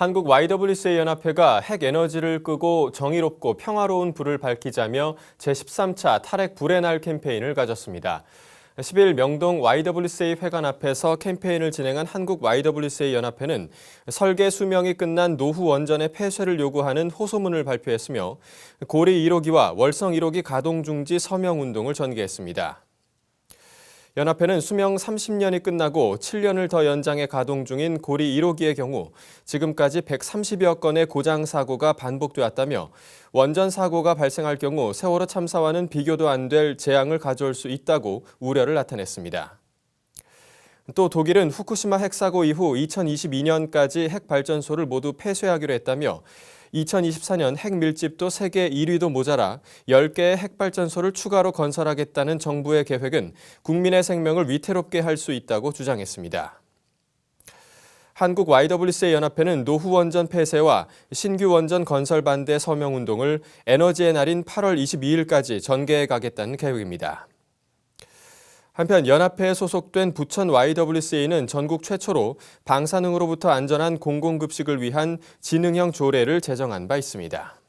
한국 YWCA 연합회가 핵 에너지를 끄고 정의롭고 평화로운 불을 밝히자며 제13차 탈핵 불의 날 캠페인을 가졌습니다. 10일 명동 YWCA 회관 앞에서 캠페인을 진행한 한국 YWCA 연합회는 설계 수명이 끝난 노후 원전의 폐쇄를 요구하는 호소문을 발표했으며 고리 1호기와 월성 1호기 가동 중지 서명 운동을 전개했습니다. 연합회는 수명 30년이 끝나고 7년을 더 연장해 가동 중인 고리 1호기의 경우 지금까지 130여 건의 고장 사고가 반복되었다며 원전 사고가 발생할 경우 세월호 참사와는 비교도 안 될 재앙을 가져올 수 있다고 우려를 나타냈습니다. 또 독일은 후쿠시마 핵사고 이후 2022년까지 핵발전소를 모두 폐쇄하기로 했다며 2024년 핵 밀집도 세계 1위도 모자라 10개의 핵발전소를 추가로 건설하겠다는 정부의 계획은 국민의 생명을 위태롭게 할 수 있다고 주장했습니다. 한국 YWCA 연합회는 노후 원전 폐쇄와 신규 원전 건설 반대 서명 운동을 에너지의 날인 8월 22일까지 전개해 가겠다는 계획입니다. 한편 연합회에 소속된 부천 YWCA는 전국 최초로 방사능으로부터 안전한 공공급식을 위한 지능형 조례를 제정한 바 있습니다.